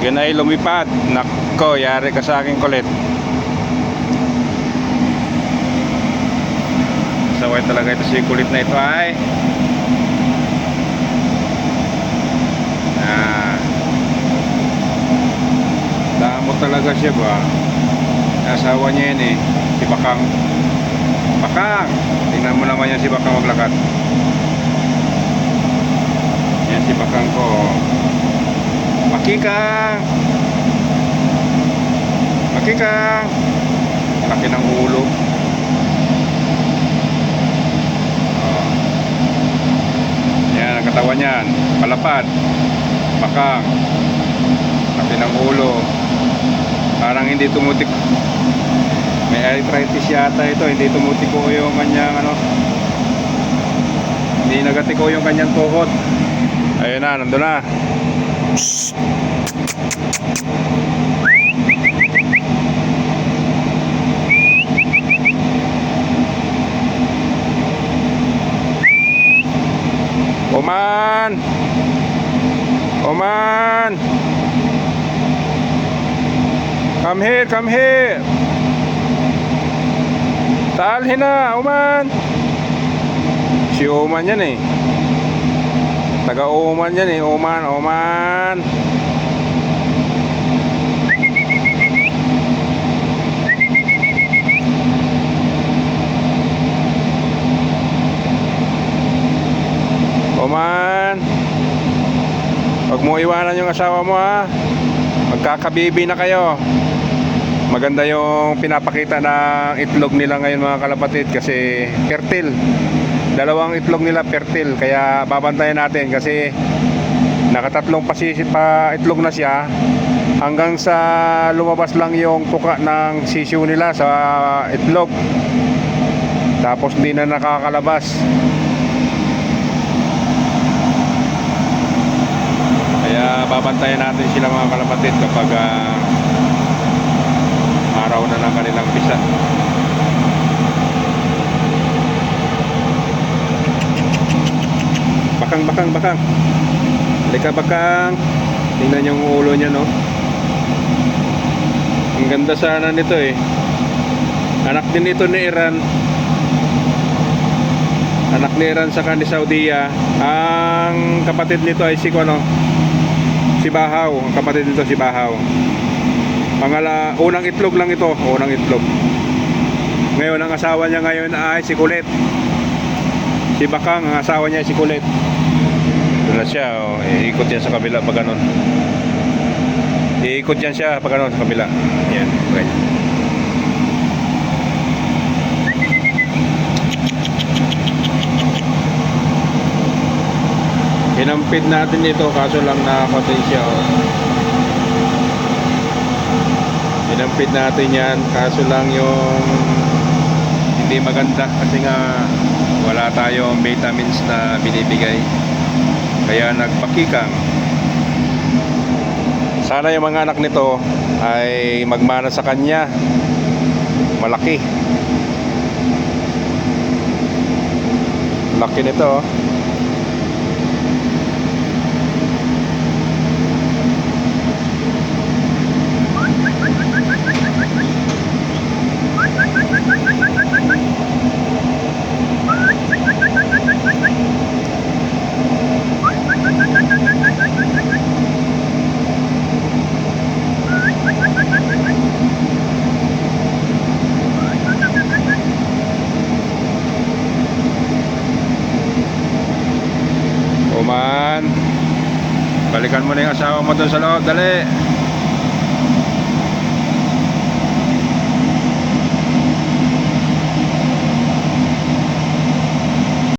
Pag yun ay lumipad, nako, yari ka sa akin kulit. Saway talaga ito si kulit na ito ay. Ah. Damo talaga siya ba? Asawa niya yan eh. Si Bakang. Bakang! Tingnan mo naman yan si Bakang maglakad. Yan si Bakang ko. Makikang! Makikang! Laki ng ulo. Oh. Yan ang katawan niyan. Palapad. Bakang. Laki ng ulo. Parang hindi tumutik. May arthritis yata ito. Hindi tumutiko yung kanyang ano. Hindi nagatiko yung kanyang tuhod. Ayun na, nandun na. Oman! Oman! Come here, come here! Talhin na, Oman! Si Oman yan eh. Taga Oman yan eh, Oman, Oman! Oman! Huwag mo iwanan yung asawa mo ha. Magkakabibi na kayo. Maganda yung pinapakita ng itlog nila ngayon mga kalapatid kasi fertile. Dalawang itlog nila fertile kaya babantayan natin kasi nakatatlong pasisit pa itlog na siya hanggang sa lumabas lang yung tuka ng sisiw nila sa itlog. Tapos hindi na nakakalabas. Kaya babantayan natin sila mga kalapatid kapag ah, araw na ng kanilang pisa. Bakang, bakang, bakang. Halika bakang. Tingnan yung ulo niya, no? Ang ganda sana nito eh. Anak din ito ni Iran. Anak ni Iran sa ni Saudiya. Ang kapatid nito ay si ano? Si Bahaw. Ang kapatid nito si Bahaw. Pangala, unang itlog lang ito. Unang itlog. Ngayon, ang asawa niya ngayon ay si Kulit. Si Bakang, ang asawa niya ay si Kulit. Doon na siya. Oh. Iikot yan sa kabila pag ganun. Iikot yan siya pag ganun sa kabila. Yan. Okay. Hinampid natin ito kaso lang nakapatay siya. Oh. Hinampid natin yan kaso lang yung hindi maganda kasi nga wala tayong vitamins na binibigay. Kaya nagpakikang. Sana yung mga anak nito ay magmana sa kanya. Malaki. Laki nito. oh. Balikan mo na yung asawa mo doon sa loob. Dali.